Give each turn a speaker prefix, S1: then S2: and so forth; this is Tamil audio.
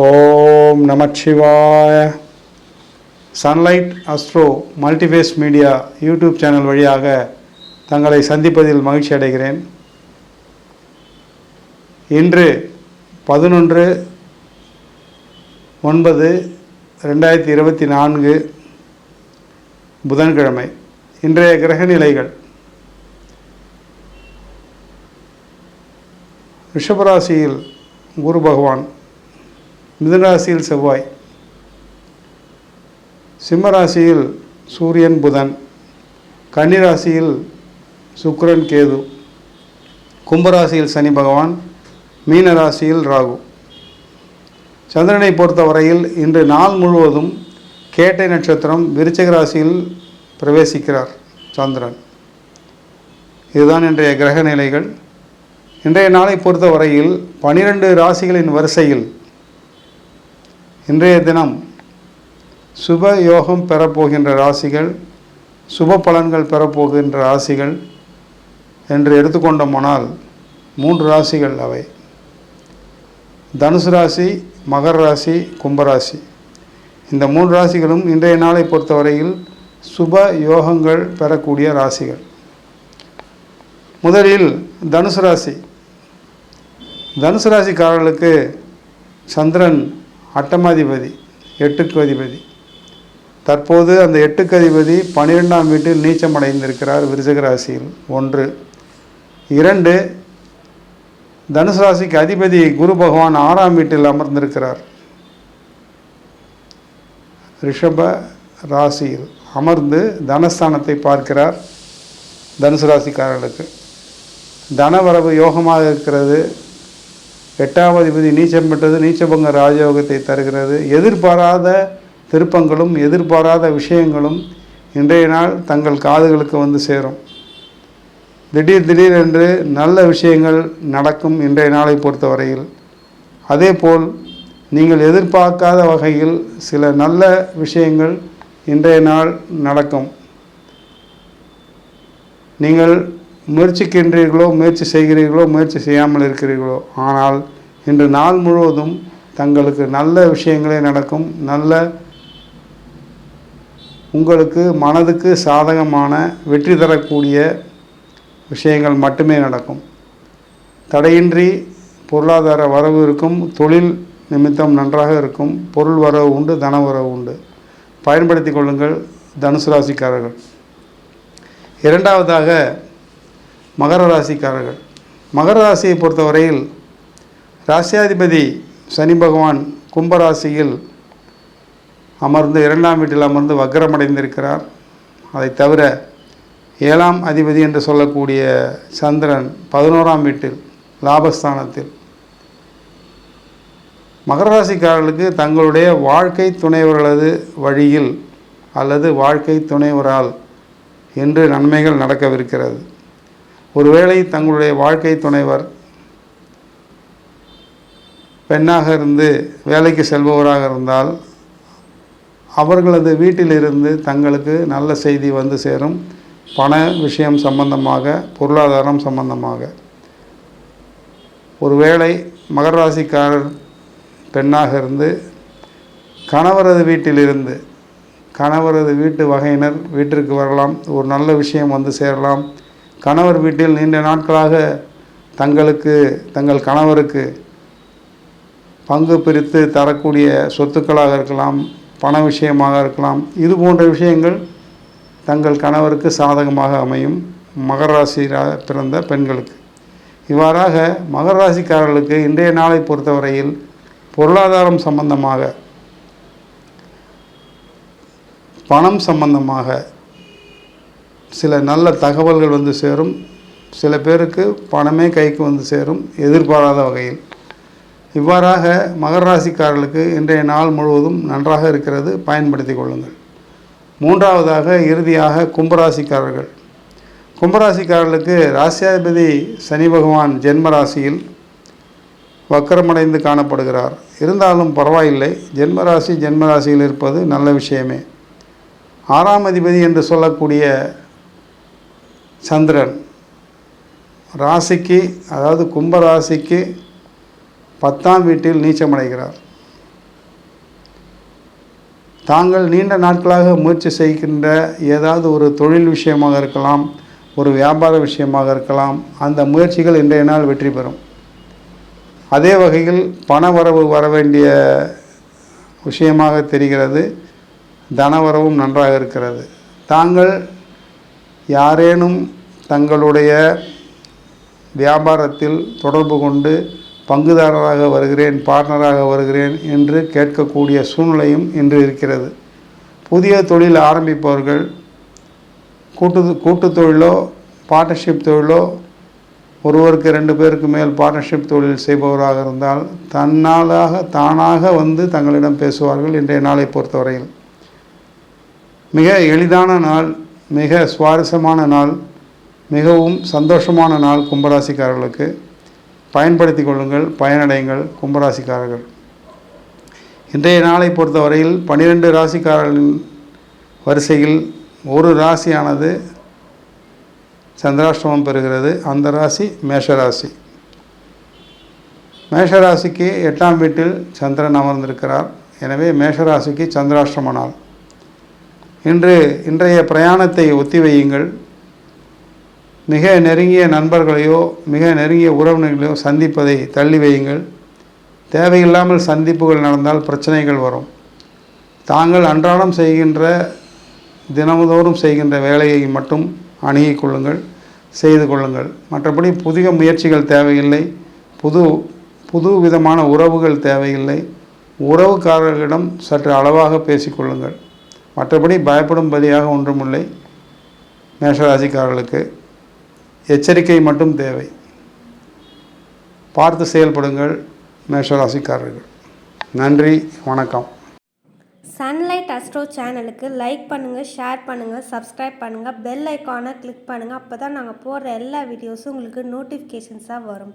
S1: ஓம் நமச்சிவாய sunlight astro multiphase media YouTube channel வழியாக தங்களை சந்திப்பதில் மகிழ்ச்சி அடைகிறேன். இன்று பதினொன்று ஒன்பது ரெண்டாயிரத்தி இருபத்தி நான்கு புதன்கிழமை. இன்றைய கிரக நிலைகள் ரிஷபராசியில் குரு பகவான் மிதுனராசியில் செவ்வாய். சிம்மராசியில் சூரியன் புதன். கன்னிராசியில் சுக்கரன் கேது. கும்பராசியில் சனி பகவான். மீன ராசியில் ராகு. சந்திரனை பொறுத்தவரையில் இன்று நாள் முழுவதும் கேட்டை நட்சத்திரம் விருச்சக ராசியில் பிரவேசிக்கிறார் சந்திரன். இதுதான் இன்றைய கிரக நிலைகள். இன்றைய நாளை பொறுத்தவரையில் பனிரெண்டு ராசிகளின் வரிசையில் இன்றைய தினம் சுப யோகம் பெறப்போகின்ற ராசிகள் சுப பலன்கள் பெறப்போகின்ற ராசிகள் என்று எடுத்துக்கொண்டோமானால் மூன்று ராசிகள் அவை. தனுசு ராசி மகர ராசி கும்பராசி இந்த மூன்று ராசிகளும் இன்றைய நாளை பொறுத்தவரையில் சுப யோகங்கள் பெறக்கூடிய ராசிகள். முதலில் தனுசு ராசி. தனுசு ராசிக்காரர்களுக்கு சந்திரன் அட்டமாதிபதி எட்டுக்கு அதிபதி. தற்போது அந்த எட்டுக்கு அதிபதி பன்னிரெண்டாம் வீட்டில் நீச்சமடைந்திருக்கிறார் விருச்சக ராசியில். ஒன்று. இரண்டு. தனுசு ராசிக்கு அதிபதி குரு பகவான் ஆறாம் வீட்டில் அமர்ந்திருக்கிறார். ரிஷப ராசியில் அமர்ந்து தனஸ்தானத்தை பார்க்கிறார் தனுசு ராசிக்காரர்களுக்கு. தனவரவு யோகமாக இருக்கிறது. எட்டாம் அதிபதி நீச்சம் பெற்றது நீச்சபங்க ராஜயோகத்தை தருகிறது. எதிர்பாராத திருப்பங்களும் எதிர்பாராத விஷயங்களும் இன்றைய நாள் தங்கள் காதுகளுக்கு வந்து சேரும். திடீர் திடீரென்று நல்ல விஷயங்கள் நடக்கும் இன்றைய நாளை பொறுத்தவரையில். அதேபோல் நீங்கள் எதிர்பார்க்காத வகையில் சில நல்ல விஷயங்கள் இன்றைய நாள் நடக்கும். நீங்கள் முயற்சிக்கின்றீர்களோ முயற்சி செய்கிறீர்களோ முயற்சி செய்யாமல் இருக்கிறீர்களோ ஆனால் இன்று நாள் முழுவதும் தங்களுக்கு நல்ல விஷயங்களே நடக்கும். நல்ல உங்களுக்கு மனதுக்கு சாதகமான வெற்றி தரக்கூடிய விஷயங்கள் மட்டுமே நடக்கும். தடையின்றி பொருளாதார வரவு இருக்கும் தொழில் நிமித்தம் நன்றாக இருக்கும் பொருள் வரவு உண்டு தன வரவு உண்டு. பயன்படுத்தி கொள்ளுங்கள் தனுசு ராசிக்காரர்கள். இரண்டாவதாக மகர ராசிக்காரர்கள். மகர ராசியை பொறுத்தவரையில் ராசியாதிபதி சனி பகவான் கும்பராசியில் அமர்ந்து இரண்டாம் வீட்டில் அமர்ந்து வக்கரமடைந்திருக்கிறார் அதை தவிர ஏழாம் அதிபதி என்று சொல்லக்கூடிய சந்திரன் பதினோராம் வீட்டில் லாபஸ்தானத்தில். மகர ராசிக்காரர்களுக்கு தங்களுடைய வாழ்க்கை துணைவர்களது வழியில் அல்லது வாழ்க்கை துணைவரால் என்று நன்மைகள் நடக்கவிருக்கிறது. ஒருவேளை தங்களுடைய வாழ்க்கை துணைவர் பெண்ணாக இருந்து வேலைக்கு செல்பவராக இருந்தால் அவர்களது வீட்டிலிருந்து தங்களுக்கு நல்ல செய்தி வந்து சேரும். பண விஷயம் சம்பந்தமாக பொருளாதாரம் சம்பந்தமாக. ஒருவேளை மகர ராசிக்காரர் பெண்ணாக இருந்து கணவரது வீட்டிலிருந்து கணவரது வீட்டு வகையினர் வீட்டிற்கு வரலாம். ஒரு நல்ல விஷயம் வந்து சேரலாம். கணவர் வீட்டில் நீண்ட நாட்களாக தங்களுக்கு தங்கள் கணவருக்கு பங்கு பிரித்து தரக்கூடிய சொத்துக்களாக இருக்கலாம் பண விஷயமாக இருக்கலாம். இது போன்ற விஷயங்கள் தங்கள் கணவருக்கு சாதகமாக அமையும். மகர ராசியாக பிறந்த பெண்களுக்கு. இவ்வாறாக மகர ராசிக்காரர்களுக்கு இன்றைய நாளை பொறுத்தவரையில் பொருளாதாரம் சம்பந்தமாக பணம் சம்பந்தமாக சில நல்ல தகவல்கள் வந்து சேரும். சில பேருக்கு பணமே கைக்கு வந்து சேரும் எதிர்பாராத வகையில். இவ்வாறாக மகர ராசிக்காரர்களுக்கு இன்றைய நாள் முழுவதும் நன்றாக இருக்கிறது. பயன்படுத்தி கொள்ளுங்கள். மூன்றாவதாக இறுதியாக கும்பராசிக்காரர்கள். கும்பராசிக்காரர்களுக்கு ராசியாதிபதி சனி பகவான் ஜென்ம ராசியில் வக்கரமடைந்து காணப்படுகிறார். இருந்தாலும் பரவாயில்லை. ஜென்மராசி ஜென்மராசியில் இருப்பது நல்ல விஷயமே. ஆறாம் அதிபதி என்று சொல்லக்கூடிய சந்திரன். ராசிக்கு அதாவது கும்ப ராசிக்கு பத்தாம் வீட்டில் நீச்சமடைகிறார் தாங்கள் நீண்ட நாட்களாக முயற்சி செய்கின்ற ஏதாவது ஒரு தொழில் விஷயமாக இருக்கலாம் ஒரு வியாபார விஷயமாக இருக்கலாம் அந்த முயற்சிகள் இன்றைய நாள் வெற்றி பெறும். அதே வகையில் பண வரவு வர வேண்டிய விஷயமாக தெரிகிறது. தனவரவும் நன்றாக இருக்கிறது. தாங்கள் யாரேனும் தங்களுடைய வியாபாரத்தில் தொடர்பு கொண்டு பங்குதாரராக வருகிறேன் பார்ட்னராக வருகிறேன் என்று கேட்கக்கூடிய சூழ்நிலையும் இன்று இருக்கிறது. புதிய தொழில் ஆரம்பிப்பவர்கள் கூட்டு கூட்டு தொழிலோ பார்ட்னர்ஷிப் தொழிலோ ஒருவருக்கு ரெண்டு பேருக்கு மேல் பார்ட்னர்ஷிப் தொழில் செய்பவராக இருந்தால் தன்னாலாக தானாக வந்து தங்களிடம் பேசுவார்கள் இன்றைய நாளை பொறுத்தவரையில். மிக எளிதான நாள் மிக சுவாரஸ்யமான நாள் மிகவும் சந்தோஷமான நாள் கும்பராசிக்காரர்களுக்கு. பயன்படுத்தி கொள்ளுங்கள் பயனடையுங்கள் கும்பராசிக்காரர்கள். இன்றைய நாளை பொறுத்தவரையில் பன்னிரெண்டு ராசிக்காரர்களின் வரிசையில் ஒரு ராசியானது சந்திராஷ்டமம் பெறுகிறது. அந்த ராசி மேஷராசி. மேஷராசிக்கு எட்டாம் வீட்டில் சந்திரன் அமர்ந்திருக்கிறார். எனவே மேஷராசிக்கு சந்திராஷ்டம நாள். இன்று இன்றைய பிரயாணத்தை ஒத்திவையுங்கள். மிக நெருங்கிய நண்பர்களையோ மிக நெருங்கிய உறவினர்களையோ சந்திப்பதை தள்ளி வையுங்கள். தேவையில்லாமல் சந்திப்புகள் நடந்தால் பிரச்சனைகள் வரும். தாங்கள் அன்றாடம் செய்கின்ற தினமுதோறும் செய்கின்ற வேலையை மட்டும் அணுகிக் கொள்ளுங்கள் செய்து கொள்ளுங்கள். மற்றபடி புதிய முயற்சிகள் தேவையில்லை. புது புது விதமான உறவுகள் தேவையில்லை. உறவுக்காரர்களிடம் சற்று அளவாக பேசிக்கொள்ளுங்கள் மற்றபடி பயப்படும் பதியாக ஒன்றுமில்லை. மேஷராசிக்காரர்களுக்கு. எச்சரிக்கை மட்டும் தேவை. பார்த்து செயல்படுங்கள் மேஷராசிக்காரர்கள். நன்றி வணக்கம்.
S2: சன்லைட் அஸ்ட்ரோ சேனலுக்கு லைக் பண்ணுங்கள் ஷேர் பண்ணுங்கள் சப்ஸ்கிரைப் பண்ணுங்கள் பெல் ஐக்கானை கிளிக் பண்ணுங்கள் அப்போ தான் நாங்கள் போடுற எல்லா வீடியோஸும் உங்களுக்கு நோட்டிஃபிகேஷன்ஸாக வரும்.